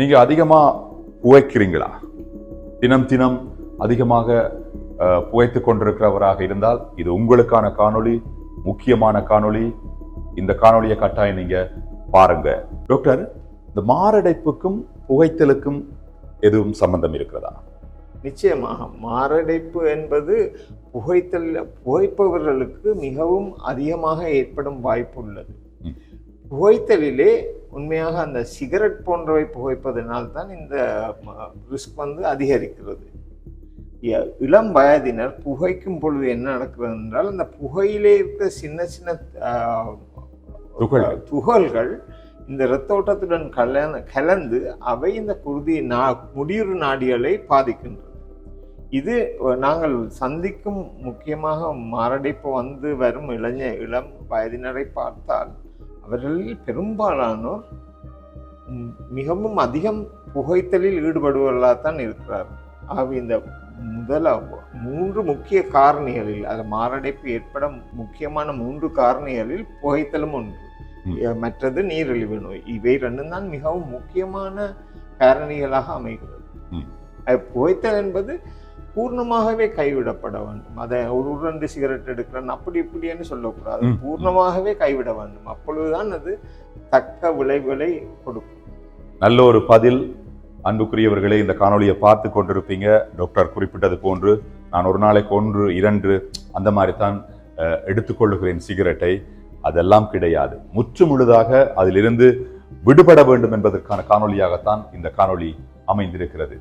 நீங்க அதிகமா புகைக்கிறீங்களா? தினம் தினம் அதிகமாக அஹ், புகைத்துக் கொண்டிருக்கிறவராக இருந்தால் இது உங்களுக்கான காணொளி முக்கியமான காணொளி. இந்த காணொளியை கட்டாயம் நீங்க பாருங்க. டாக்டர் இந்த மாரடைப்புக்கும் புகைத்தலுக்கும் எதுவும் சம்பந்தம் இருக்கிறதா? நிச்சயமாக மாரடைப்பு என்பது புகைத்தல் புகைப்பவர்களுக்கு மிகவும் அதிகமாக ஏற்படும் வாய்ப்பு உள்ளது. புகைத்தலிலே உண்மையாக அந்த சிகரெட் போன்றவை புகைப்பதனால் தான் இந்த ரிஸ்க் வந்து அதிகரிக்கிறது இளம் வயதினர் புகைக்கும் பொழுது என்ன நடக்கிறது என்றால் அந்த புகையிலே இருக்கிற சின்ன சின்ன துகள்கள். இந்த இரத்த ஓட்டத்துடன் கலந்து கலந்து அவை இந்த குருதி நா முடியுறு நாடிகளை பாதிக்கின்றது இது நாங்கள் சந்திக்கும் முக்கியமாக மாரடைப்பு வந்து வரும் இளைஞ இளம் வயதினரை பார்த்தால் அவர்களில் பெரும்பாலானோர் மிகவும் அதிகம் புகைத்தலில் ஈடுபடுவர்களாகத்தான் இருக்கிறார். ஆகவே இந்த முதல மூன்று முக்கிய காரணிகளில் அது மாரடைப்பு ஏற்பட முக்கியமான மூன்று காரணிகளில் புகைத்தலும் ஒன்று. மற்றது நீரிழிவு நோய். இவை ரெண்டும் தான் மிகவும் முக்கியமான காரணிகளாக அமைகிறது. புகைத்தல் என்பது பூர்ணமாகவே கைவிடப்பட வேண்டும். அதை ஒரு ரெண்டு சிகரெட் எடுக்கிறேன் அப்படி இப்படின்னு சொல்லக்கூடாது. பூர்ணமாகவே கைவிட வேண்டும். அப்பொழுதுதான் அது தக்க விளைவுகளை கொடுக்கும். நல்ல ஒரு பதில். அன்புக்குரியவர்களே இந்த காணொளியை பார்த்து கொண்டிருப்பீங்க. டாக்டர் குறிப்பிட்டது போன்று நான் ஒரு நாளைக்கு ஒன்று இரண்டு அந்த மாதிரி தான் எடுத்துக்கொள்ளுகிறேன் சிகரெட்டை. அதெல்லாம் கிடையாது. முற்று முழுதாக அதிலிருந்து விடுபட வேண்டும் என்பதற்கான காணொளியாகத்தான் இந்த காணொளி அமைந்திருக்கிறது.